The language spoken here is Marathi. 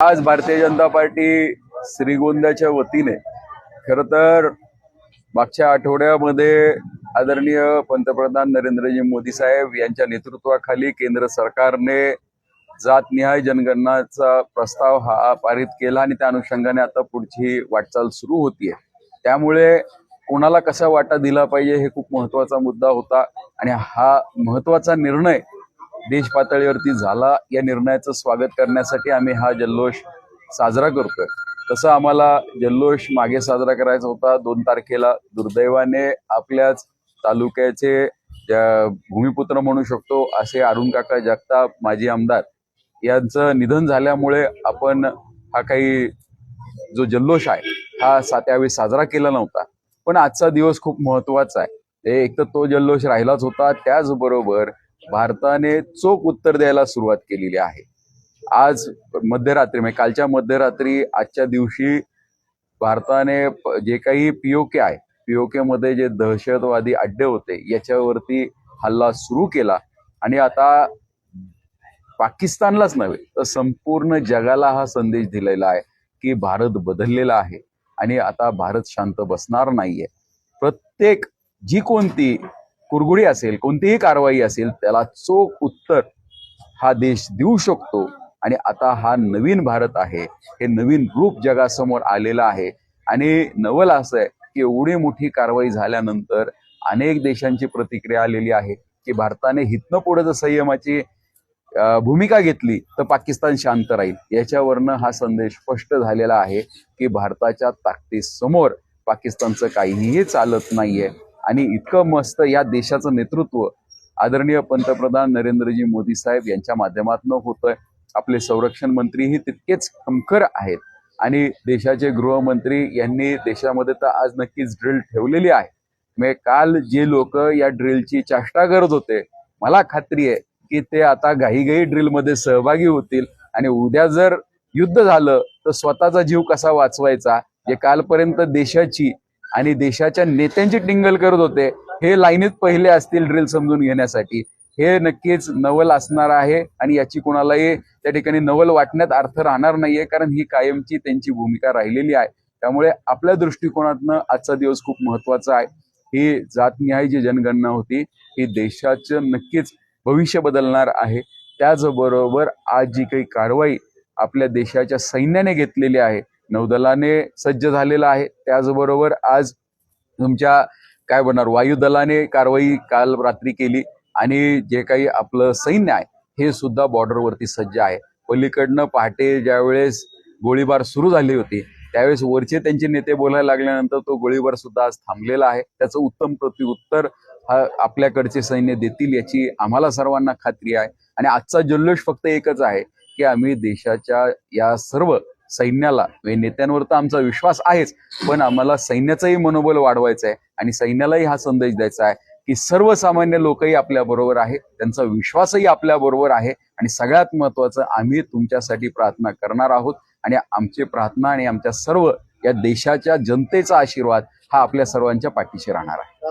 आज भारतीय जनता पार्टी श्रीगोंद्याच्या वतीने खर तर मागच्या आठवड्यामध्ये आदरणीय पंतप्रधान नरेंद्रजी मोदी साहेब यांच्या नेतृत्वाखाली केंद्र सरकारने जातनिहाय जनगणनाचा प्रस्ताव हा पारित केला आणि त्या अनुषंगाने आता पुढची वाटचाल सुरू होतीये. त्यामुळे कोणाला कसा वाटा दिला पाहिजे हे खूप महत्त्वाचा मुद्दा होता आणि हा महत्त्वाचा निर्णय देश पातळीवरती झाला या निर्णयाचं स्वागत करण्यासाठी आम्ही हा जल्लोष साजरा करतोय. तसं आम्हाला जल्लोष मागे साजरा करायचा होता. दोन तारखेला दुर्दैवाने आपल्याच तालुक्याचे भूमिपुत्र म्हणू शकतो असे अरुण काका जगताप माजी आमदार यांचं निधन झाल्यामुळे आपण हा काही जो जल्लोष आहे हा सा त्यावेळी साजरा केला नव्हता. पण आजचा दिवस खूप महत्त्वाचा आहे. ते एक तर तो जल्लोष राहिलाच होता. त्याचबरोबर भारताने चोख उत्तर द्यायला सुरुवात केलेली आहे. आज मध्यरात्री म्हणजे कालच्या मध्यरात्री आजच्या दिवशी भारताने जे काही पीओके आहे पीओके मध्ये जे दहशतवादी अड्डे होते याच्यावरती हल्ला सुरू केला. आणि आता पाकिस्तानलाच नव्हे तर संपूर्ण जगाला हा संदेश दिलेला आहे की भारत बदललेला आहे. आणि आता भारत शांत बसणार नाहीये. प्रत्येक जी कोणती कुरगुडी असेल कोणतीही कारवाई असेल त्याला चोख उत्तर हा देश देऊ शकतो. आणि आता हा नवीन भारत आहे. हे नवीन रूप जगासमोर आलेलं आहे. आणि नवल असं आहे की एवढी मोठी कारवाई झाल्यानंतर अनेक देशांची प्रतिक्रिया आलेली आहे की भारताने हितनं पुढे जर संयमाची भूमिका घेतली तर पाकिस्तान शांत राहील. याच्यावरनं हा संदेश स्पष्ट झालेला आहे की भारताच्या ताकदीसमोर पाकिस्तानचं काहीही चालत नाहीये. आणि इतकं मस्त या देशाचं नेतृत्व आदरणीय पंतप्रधान नरेंद्रजी मोदी साहेब यांच्या माध्यमातून होतंय. आपले संरक्षण मंत्रीही तितकेच खमखर आहेत. आणि देशाचे गृहमंत्री यांनी देशामध्ये तर आज नक्कीच ड्रिल ठेवलेली आहे. म्हणजे काल जे लोक या ड्रिलची चेष्टा करत होते मला खात्री आहे की ते आता घाईघाई ड्रिलमध्ये सहभागी होतील. आणि उद्या जर युद्ध झालं तर स्वतःचा जीव कसा वाचवायचा? जे कालपर्यंत देशाची आणि देशाच्या नेत्यांची टिंगल करत होते. हे लाईनीत पहिले असतील ड्रिल समजून घेण्यासाठी. हे नक्कीच नवल असणार आहे आणि याची कोणालाही त्या ठिकाणी नवल वाटण्यात अर्थ राहणार नाहीये कारण ही कायमची त्यांची भूमिका राहिलेली आहे. त्यामुळे आपल्या दृष्टिकोनातनं आजचा दिवस खूप महत्त्वाचा आहे. ही जातनिहाय जी जनगणना होती ही देशाचं नक्कीच भविष्य बदलणार आहे. त्याचबरोबर आज जी काही कारवाई आपल्या देशाच्या सैन्याने घेतलेली आहे नौदलाने सज्ज झालेला आहे. त्याचबरोबर आज तुमच्या काय बनणार वायुदलाने कारवाई काल रात्री केली आणि जे काही आपलं सैन्य आहे हे सुद्धा बॉर्डरवरती सज्ज आहे. पलीकडनं पहाटे ज्यावेळेस गोळीबार सुरू झाली होती त्यावेळेस वरचे त्यांचे नेते बोलायला लागल्यानंतर तो गोळीबार सुद्धा आज थांबलेला आहे. त्याचं उत्तम प्रत्युत्तर हा आपल्याकडचे सैन्य देतील याची आम्हाला सर्वांना खात्री आहे. आणि आजचा जल्लोष फक्त एकच आहे की आम्ही देशाच्या या सर्व सैन्याला. म्हणजे नेत्यांवर तर आमचा विश्वास आहेच पण आम्हाला सैन्याचंही मनोबल वाढवायचं आहे आणि सैन्यालाही हा संदेश द्यायचा आहे की सर्वसामान्य लोकही आपल्या बरोबर आहे त्यांचा विश्वासही आपल्या बरोबर आहे आणि सगळ्यात महत्वाचं आम्ही तुमच्यासाठी प्रार्थना करणार आहोत आणि आमची प्रार्थना आणि आमच्या सर्व या देशाच्या जनतेचा आशीर्वाद हा आपल्या सर्वांच्या पाठीशी राहणार आहे.